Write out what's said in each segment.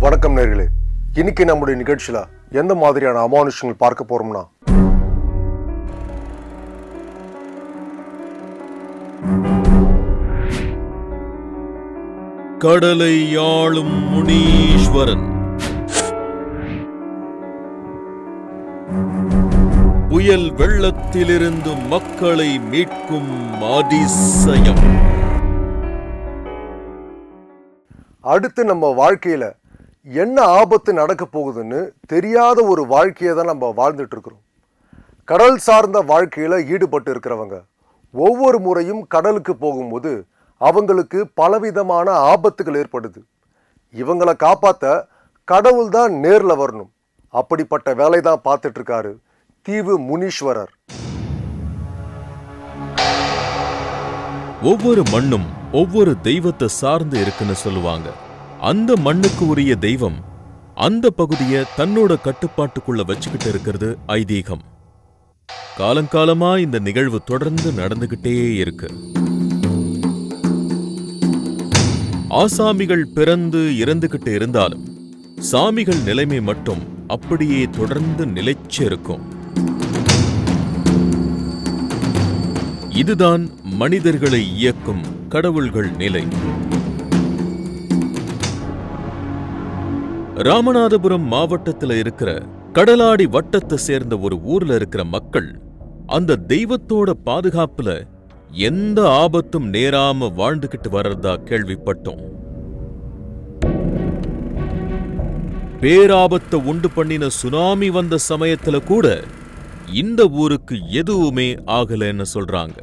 வணக்கம் நேர்களே. இன்னைக்கு நம்முடைய நிகழ்ச்சியில எந்த மாதிரியான அமானுஷங்கள் பார்க்க போறோம்னா? கடலை ஆளும் முனீஸ்வரன். புயல் வெள்ளத்திலிருந்து மக்களை மீட்கும் அதிசயம். அடுத்து நம்ம வாழ்க்கையில என்ன ஆபத்து நடக்க போகுதுன்னு தெரியாத ஒரு வாழ்க்கையை தான் நம்ம வாழ்ந்துட்டு இருக்கிறோம். கடல் சார்ந்த வாழ்க்கையில் ஈடுபட்டு இருக்கிறவங்க ஒவ்வொரு முறையும் கடலுக்கு போகும்போது அவங்களுக்கு பலவிதமான ஆபத்துகள் ஏற்படுது. இவங்களை காப்பாற்ற கடவுள் தான் நேரில் வரணும். அப்படிப்பட்ட வேலை தான் பார்த்துட்டு இருக்காரு தீவு முனீஸ்வரர். ஒவ்வொரு மண்ணும் ஒவ்வொரு தெய்வத்தை சார்ந்து இருக்குன்னு சொல்லுவாங்க. அந்த மண்ணுக்கு உரிய தெய்வம் அந்த பகுதியை தன்னோட கட்டுப்பாட்டுக்குள்ள வச்சுக்கிட்டு இருக்கிறது ஐதீகம். காலங்காலமா இந்த நிகழ்வு தொடர்ந்து நடந்துகிட்டே இருக்கு. ஆசாமிகள் பிறந்து இறந்துகிட்டு இருந்தாலும் சாமிகள் நிலைமை மட்டும் அப்படியே தொடர்ந்து நிலைச்சு இருக்கும். இதுதான் மனிதர்களை இயக்கும் கடவுள்கள் நிலை. ராமநாதபுரம் மாவட்டத்துல இருக்கிற கடலாடி வட்டத்தை சேர்ந்த ஒரு ஊர்ல இருக்கிற மக்கள் அந்த தெய்வத்தோட பாதுகாப்புல எந்த ஆபத்தும் நேராம வாழ்ந்துகிட்டு வர்றதா கேள்விப்பட்டோம். பேராபத்தை உண்டு பண்ணின சுனாமி வந்த சமயத்துல கூட இந்த ஊருக்கு எதுவுமே ஆகலைன்னு சொல்றாங்க.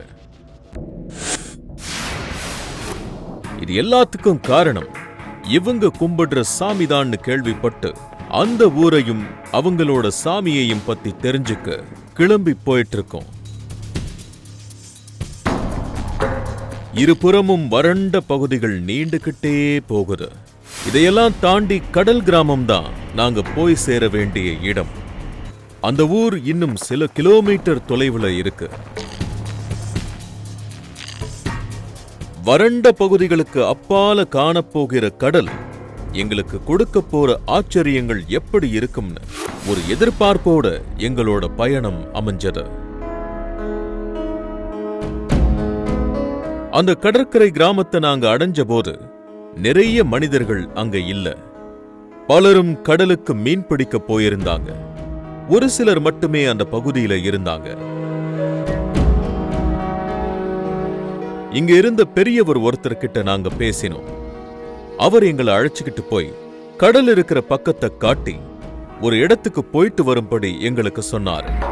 இது எல்லாத்துக்கும் காரணம் இவங்க கும்பிடுற சாமிதான்னு கேள்விப்பட்டு அந்த ஊரையும் அவங்களோட சாமியையும் பத்தி தெரிஞ்சுக்க கிளம்பி போயிட்டு இருக்கோம் இருபுறமும் வறண்ட பகுதிகள் நீண்டுகிட்டே போகுது. இதையெல்லாம் தாண்டி கடல் கிராமம் தான் நாங்க போய் சேர வேண்டிய இடம். அந்த ஊர் இன்னும் சில கிலோமீட்டர் தொலைவுல இருக்கு. வறண்ட பகுதிகளுக்கு அப்பால காணப்போகிற கடல் எங்களுக்கு கொடுக்க போற ஆச்சரியங்கள் எப்படி இருக்கும்னு ஒரு எதிர்பார்ப்போட எங்களோட பயணம் அமைஞ்சது. அந்த கடற்கரை கிராமத்தை நாங்க அடைஞ்ச போது நிறைய மனிதர்கள் அங்க இல்ல. பலரும் கடலுக்கு மீன் பிடிக்க போயிருந்தாங்க. ஒரு சிலர் மட்டுமே அந்த பகுதியில இருந்தாங்க. இங்க இருந்த பெரியவர் ஒருத்தர் கிட்ட நாங்க பேசினோம். அவர் எங்களை அழைச்சுக்கிட்டு போய் கடல் இருக்கிற பக்கத்தை காட்டி ஒரு இடத்துக்கு போயிட்டு வரும்படி எங்களுக்கு சொன்னார்.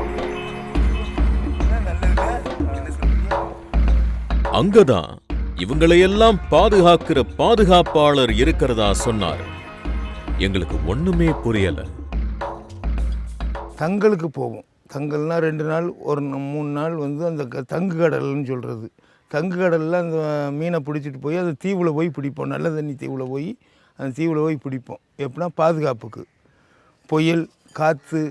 அங்கதான் இவங்களையெல்லாம் பாதுகாக்கிற பாதுகாப்பாளர் இருக்கிறதா சொன்னார். எங்களுக்கு ஒண்ணுமே புரியல. தங்களுக்கு போவோம் தங்கல்னா ரெண்டு நாள் ஒரு மூணு நாள் வந்து அந்த க- தங்கு கடல்னு சொல்றது. கங்கு கடலில் அந்த மீனை பிடிச்சிட்டு போய் அந்த தீவில் போய் பிடிப்போம். நல்ல தண்ணி தீவில் போய் அந்த தீவில் போய் பிடிப்போம். எப்படின்னா பாதுகாப்புக்கு. புயல் காற்று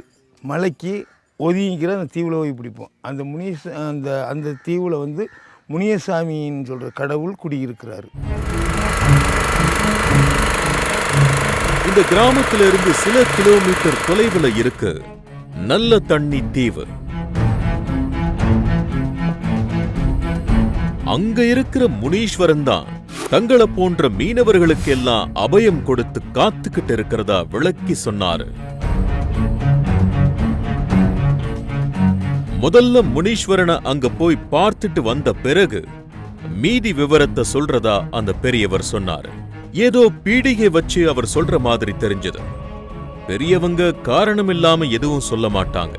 மலைக்கு ஒதுங்கிக்கிற அந்த தீவில் போய் பிடிப்போம். அந்த முனியச அந்த அந்த தீவில் வந்து முனியசாமின்னு சொல்கிற கடவுள் குடியிருக்கிறாரு. இந்த கிராமத்திலிருந்து சில கிலோமீட்டர் தொலைவில் இருக்கு நல்ல தண்ணி தீவு. அங்க இருக்கிற முனீஸ்வரன் தான் தங்களை போன்ற மீனவர்களுக்கு எல்லாம் அபயம் கொடுத்து காத்துக்கிட்டு இருக்கிறதா விளக்கி சொன்னாரு. முதல்ல முனீஸ்வரனை அங்க போய் பார்த்துட்டு வந்த பிறகு மீதி விவரத்தை சொல்றதா அந்த பெரியவர் சொன்னாரு. ஏதோ பீடிகை வச்சு அவர் சொல்ற மாதிரி தெரிஞ்சது. பெரியவங்க காரணம் இல்லாம எதுவும் சொல்ல மாட்டாங்க.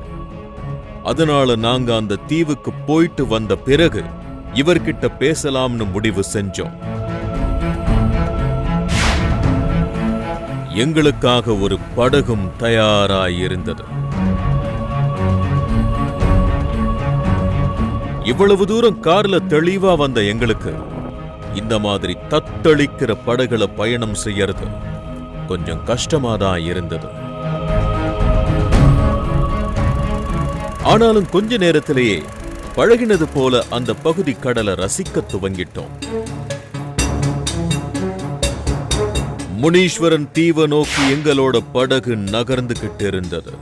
அதனால நாங்க அந்த தீவுக்கு போயிட்டு வந்த பிறகு இவர்கிட்ட பேசலாம்னு முடிவு செஞ்சோம். எங்களுக்காக ஒரு படகும் தயாராயிருந்தது. இவ்வளவு தூரம் கார்ல தெளிவா வந்த எங்களுக்கு இந்த மாதிரி தத்தளிக்கிற படகுல பயணம் செய்யறது கொஞ்சம் கஷ்டமா தான் இருந்தது. ஆனாலும் கொஞ்ச நேரத்திலேயே பழகினது போல அந்த பகுதி கடலை ரசிக்க துவங்கிட்டோம். முனீஸ்வரன் தீவை நோக்கி எங்களோட படகு நகர்ந்துகிட்டு இருந்தது.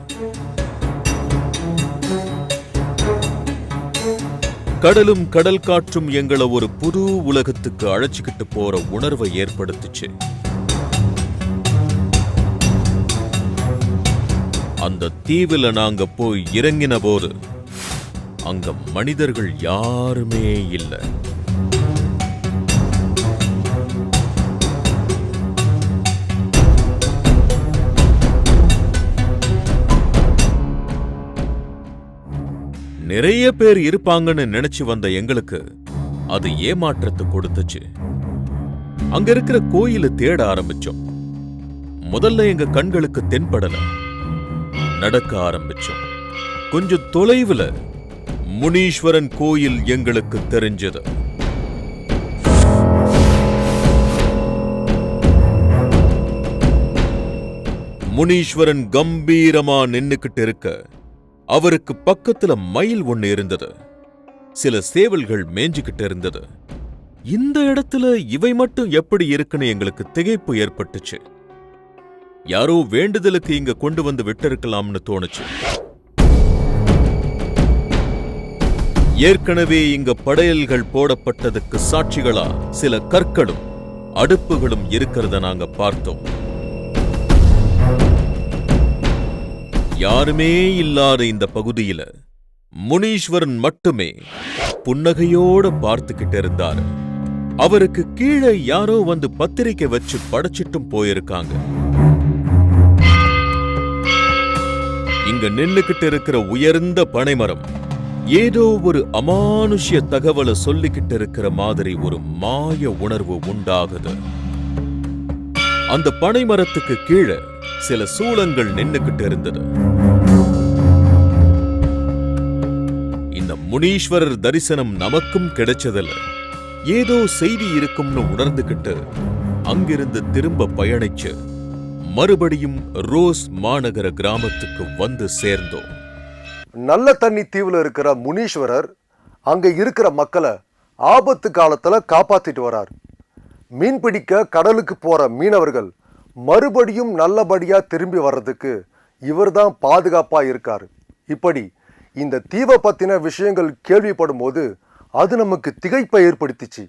கடலும் கடல் காற்றும் எங்களை ஒரு புது உலகத்துக்கு அழைச்சிக்கிட்டு போற உணர்வை ஏற்படுத்துச்சு. அந்த தீவுல நாங்க போய் இறங்கின போது அங்க மனிதர்கள் யாருமே இல்லை. நிறைய பேர் இருப்பாங்கன்னு நினைச்சு வந்த எங்களுக்கு அது ஏமாற்றத்தை கொடுத்துச்சு. அங்க இருக்கிற கோயிலை தேட ஆரம்பிச்சோம். முதல்ல எங்க கண்களுக்கு தென்படல. நடக்க ஆரம்பிச்சோம். கொஞ்சம் தொலைவுல முனீஸ்வரன் கோயில் எங்களுக்கு தெரிஞ்சது. முனீஸ்வரன் கம்பீரமா நின்னுக்கிட்டு இருக்க அவருக்கு பக்கத்துல மயில் ஒண்ணு இருந்தது. சில சேவல்கள் மேஞ்சுக்கிட்டு இருந்தது இந்த இடத்துல இவை மட்டும் எப்படி இருக்குன்னு எங்களுக்கு திகைப்பு ஏற்பட்டுச்சு. யாரோ வேண்டுதலுக்கு இங்க கொண்டு வந்து விட்டிருக்கலாம்னு தோணுச்சு. ஏற்கனவே இங்க படையல்கள் போடப்பட்டதுக்கு சாட்சிகளா சில கற்களும் அடுப்புகளும் இருக்கிறத நாங்க பார்த்தோம். யாருமே இல்லாத இந்த பகுதியில முனீஸ்வரன் மட்டுமே புன்னகையோட பார்த்துக்கிட்டு இருந்தார். அவருக்கு கீழே யாரோ வந்து பத்திரிக்கை வச்சு படைச்சிட்டும் போயிருக்காங்க. இங்க நின்னுக்கிட்டு இருக்கிற உயர்ந்த பனைமரம் ஏதோ ஒரு அமானுஷ்ய தகவலை சொல்லிக்கிட்டு இருக்கிற மாதிரி ஒரு மாய உணர்வு உண்டாகுது. அந்த பனைமரத்துக்கு கீழே சில சூளங்கள் நின்னுக்கிட்டு இருந்தது. இந்த முனீஸ்வரர் தரிசனம் நமக்கும் கிடைச்சதில்ல. ஏதோ செய்தி இருக்கும்னு உணர்ந்துகிட்டு அங்கிருந்து திரும்ப பயணிச்சு மறுபடியும் ரோஸ் மாநகர கிராமத்துக்கு வந்து சேர்ந்தோம். நல்ல தண்ணி தீவில் இருக்கிற முனீஸ்வரர் அங்கே இருக்கிற மக்களை ஆபத்து காலத்தில் காப்பாற்றிட்டு வரார். மீன் பிடிக்க கடலுக்கு போகிற மீனவர்கள் மறுபடியும் நல்லபடியாக திரும்பி வர்றதுக்கு இவர்தான் பாதுகாப்பாக இருக்கார். இப்படி இந்த தீவை பற்றின விஷயங்கள் கேள்விப்படும் போது அது நமக்கு திகைப்பை ஏற்படுத்திச்சு.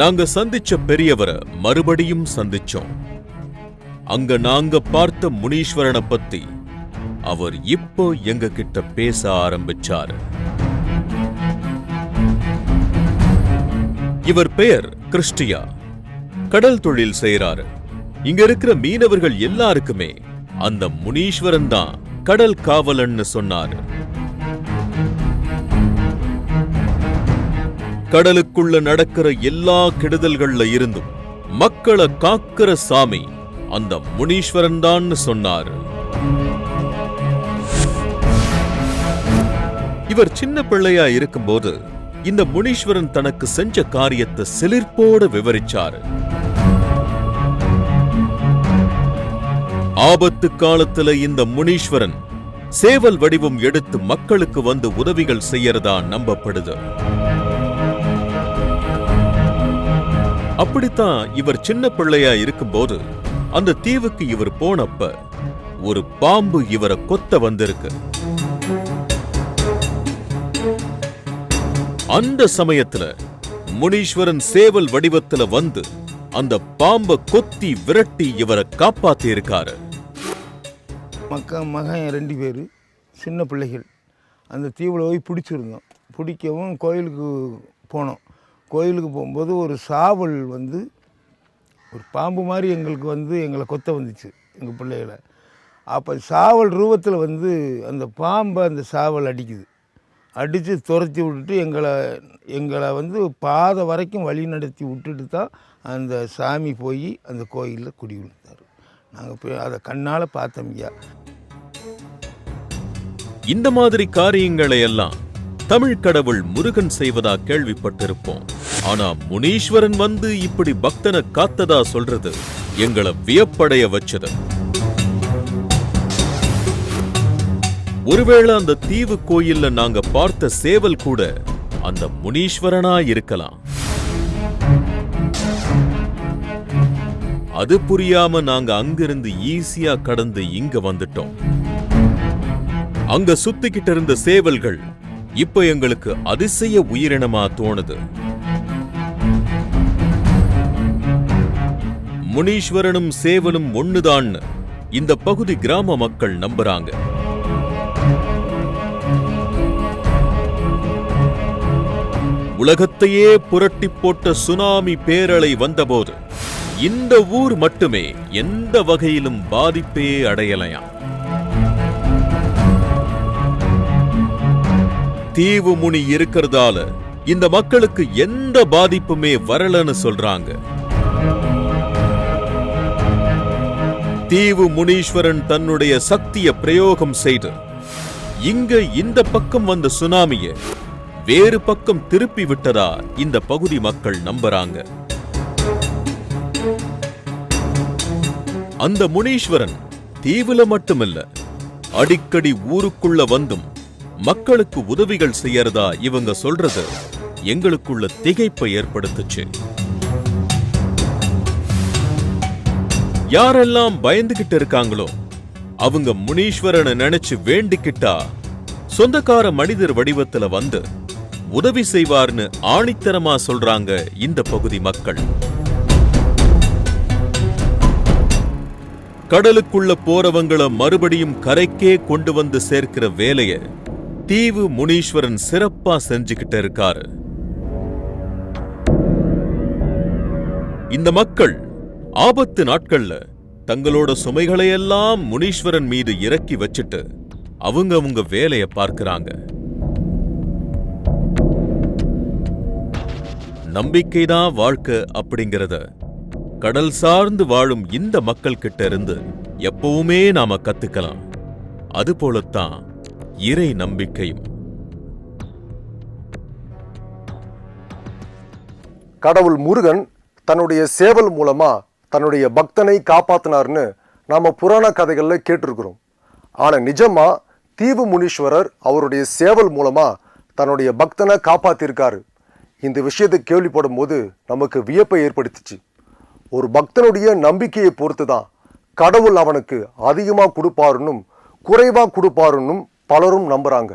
நாங்க சந்திச்ச பெரியவரை மறுபடியும் சந்திச்சோம். அங்க நாங்க பார்த்த முனீஸ்வரனை பத்தி அவர் இப்போ எங்க கிட்ட பேச ஆரம்பிச்சாரு. இவர் பெயர் கிறிஸ்டியா. கடல் தொழில் செய்யறாரு இங்க இருக்கிற மீனவர்கள் எல்லாருக்குமே அந்த முனீஸ்வரன் தான் கடல் காவலன்னு சொன்னாரு. கடலுக்குள்ள நடக்கிற எல்லா கெடுதல்கள்ல இருந்தும் மக்களை காக்கிற சாமி அந்த முனீஸ்வரன் தான் சொன்னார். இவர் சின்ன பிள்ளையா இருக்கும்போது இந்த முனீஸ்வரன் தனக்கு செஞ்ச காரியத்தை சிலிர்ப்போடு விவரிச்சார். ஆபத்து காலத்துல இந்த முனீஸ்வரன் சேவல் வடிவம் எடுத்து மக்களுக்கு வந்து உதவிகள் செய்யறதா நம்பப்படுது. அப்படித்தான் இவர் சின்ன பிள்ளையா இருக்கும்போது அந்த தீவுக்கு இவர் போனப்ப ஒரு பாம்பு இவரை கொத்த வந்திருக்கு. அந்த சமயத்துல முனீஸ்வரன் சேவல் வடிவத்துல வந்து அந்த பாம்பை கொத்தி விரட்டி இவரை காப்பாத்தி இருக்காரு மக்க மகன் ரெண்டு பேர் சின்ன பிள்ளைகள். அந்த தீவில் போய் பிடிச்சிருந்தோம். பிடிக்கவும் கோயிலுக்கு போனோம். கோயிலுக்கு போகும்போது ஒரு சாவல் வந்து ஒரு பாம்பு மாதிரி எங்களுக்கு வந்து எங்களை கொத்த வந்துச்சு எங்கள் பிள்ளைகளை. அப்போ சாவல் ரூபத்தில் வந்து அந்த பாம்பை அந்த சாவல் அடிக்குது. அடித்து துரத்தி விட்டுட்டு எங்களை எங்களை வந்து பாதை வரைக்கும் வழி நடத்தி விட்டுட்டு தான் அந்த சாமி போய் அந்த கோயிலில் குடி விழுந்தார். நாங்கள் போய் அதை கண்ணால் பார்த்தோம் ஐயா. இந்த மாதிரி காரியங்களை எல்லாம் தமிழ் கடவுள் முருகன் செய்வதா கேள்விப்பட்டிருப்போம். ஆனா முனீஸ்வரன் வந்து இப்படி பக்தனை காத்ததா சொல்றது? எங்களை வியப்படைய வச்சது. ஒருவேளை அந்த தீவு கோயில்ல நாங்க பார்த்த சேவல் கூட அந்த முனீஸ்வரனா இருக்கலாம். அது புரியாம நாங்க அங்கிருந்து ஈஸியா கடந்து இங்க வந்துட்டோம். அங்க சுத்திக்கிட்டு இருந்த சேவல்கள் இப்ப எங்களுக்கு அதிசய உயிரினமா தோணுது. முனீஸ்வரனும் சேவலும் ஒண்ணுதான்னு இந்த பகுதி கிராம மக்கள் நம்புறாங்க. உலகத்தையே புரட்டி போட்ட சுனாமி பேரலை வந்தபோது இந்த ஊர் மட்டுமே எந்த வகையிலும் பாதிப்பே அடையலையாம். தீவு முனி இருக்கிறதால இந்த மக்களுக்கு எந்த பாதிப்புமே வரலன்னு சொல்றாங்க. தீவு முனீஸ்வரன் தன்னுடைய சக்திய பிரயோகம் செய்து இங்க இந்த பக்கம் வந்த சுனாமிய வேறு பக்கம் திருப்பி விட்டதா இந்த பகுதி மக்கள் நம்புறாங்க. அந்த முனீஸ்வரன் தீவுல மட்டுமில்ல அடிக்கடி ஊருக்குள்ள வந்தும் மக்களுக்கு உதவிகள் செய்யறதா இவங்க சொல்றது எங்களுக்குள்ள திகைப்பை ஏற்படுத்துச்சு. யாரெல்லாம் பயந்துகிட்டு இருக்காங்களோ அவங்க முனீஸ்வரனை நினைச்சு வேண்டிக்கிட்டா சொந்தக்கார மனிதர் வடிவத்துல வந்து உதவி செய்வார்னு ஆணித்தரமா சொல்றாங்க இந்த பகுதி மக்கள். கடலுக்குள்ள போறவங்கள மறுபடியும் கரைக்கே கொண்டு வந்து சேர்க்கிற வேலைய தீவு முனீஸ்வரன் சிறப்பா செஞ்சுக்கிட்டு இருக்காரு. இந்த மக்கள் ஆபத்து நாட்கள்ல தங்களோட சுமைகளையெல்லாம் முனீஸ்வரன் மீது இறக்கி வச்சிட்டு அவங்க அவங்க வேலைய பார்க்கிறாங்க. நம்பிக்கைதான் வாழ்க்கை அப்படிங்கறத கடல் சார்ந்து வாழும் இந்த மக்கள் கிட்ட இருந்து எப்பவுமே நாம கத்துக்கலாம். அது போலத்தான் இறை நம்பிக்கையும். கடவுள் முருகன் தன்னுடைய சேவல் மூலமா தன்னுடைய பக்தனை காப்பாத்தினார்னு நாம புராண கதைகளில் கேட்டிருக்கிறோம். ஆனால் நிஜமா தீவு முனீஸ்வரர் அவருடைய சேவல் மூலமா தன்னுடைய பக்தனை காப்பாத்திருக்காரு. இந்த விஷயத்தை கேள்விப்படும் போது நமக்கு வியப்பை ஏற்படுத்திச்சு. ஒரு பக்தனுடைய நம்பிக்கையை பொறுத்து தான் கடவுள் அவனுக்கு அதிகமாக கொடுப்பாருன்னும் குறைவாக கொடுப்பாருன்னும் பலரும் நம்புகிறாங்க